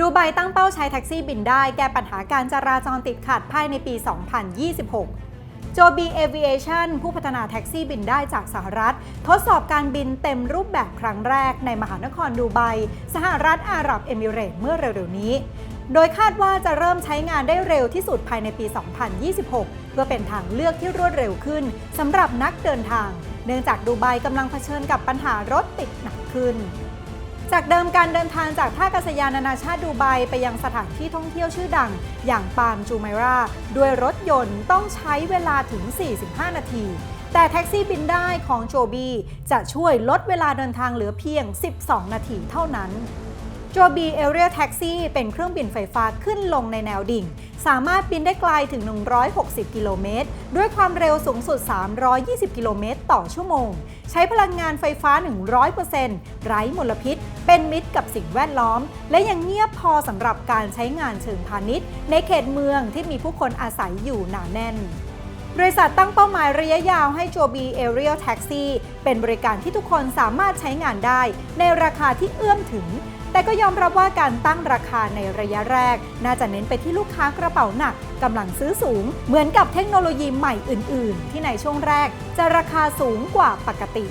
ดูไบตั้งเป้าใช้แท็กซี่บินได้แก้ปัญหาการจราจรติดขัดภายในปี 2026 โจบีเอ i ิเอชันผู้พัฒนาแท็กซี่บินได้จากสหรัฐ ทดสอบการบินเต็มรูปแบบครั้งแรกในมหานครดูไบ สหรัฐอาหรับเอมิเรตเมื่อเร็วๆนี้ โดยคาดว่าจะเริ่มใช้งานได้เร็วที่สุดภายในปี 2026 เพื่อเป็นทางเลือกที่รวดเร็วขึ้นสำหรับนักเดินทาง เนื่องจากดูไบกำลังเผชิญกับปัญหารถติดหนักขึ้น จากเดิมการเดินทางจากท่าอากาศยานนานาชาติดูไบไปยังสถานที่ท่องเที่ยวชื่อดัง อย่างปาล์มจูไมราด้วยรถยนต์ต้องใช้เวลาถึง 45 นาที แต่แท็กซี่บินได้ของโจบีจะช่วยลดเวลาเดินทางเหลือเพียง 12 นาทีเท่านั้นโจบีเอเรียลแท็กซี่เป็นเครื่องบินไฟฟ้าขึ้นลงในแนวดิ่ง สามารถบินได้ไกลถึง 160 กิโลเมตร ด้วยความเร็วสูงสุด 320 กิโลเมตร ต่อชั่วโมง ใช้พลังงานไฟฟ้า 100%ไร้มลพิษ เป็นมิตรกับสิ่งแวดล้อม และยังเงียบพอสำหรับการใช้งานเชิงพาณิชย์ ในเขตเมืองที่มีผู้คนอาศัยอยู่หนาแน่นบริษัทตั้งเป้าหมายระยะยาวให้โจบีเอเรียลแท็กซี่เป็นบริการที่ทุกคนสามารถใช้งานได้ ในราคาที่เอื้อมถึง แต่ก็ยอมรับว่าการตั้งราคาในระยะแรก น่าจะเน้นไปที่ลูกค้ากระเป๋าหนักกำลังซื้อสูง เหมือนกับเทคโนโลยีใหม่อื่น ๆ ที่ในช่วงแรกจะราคาสูงกว่าปกติ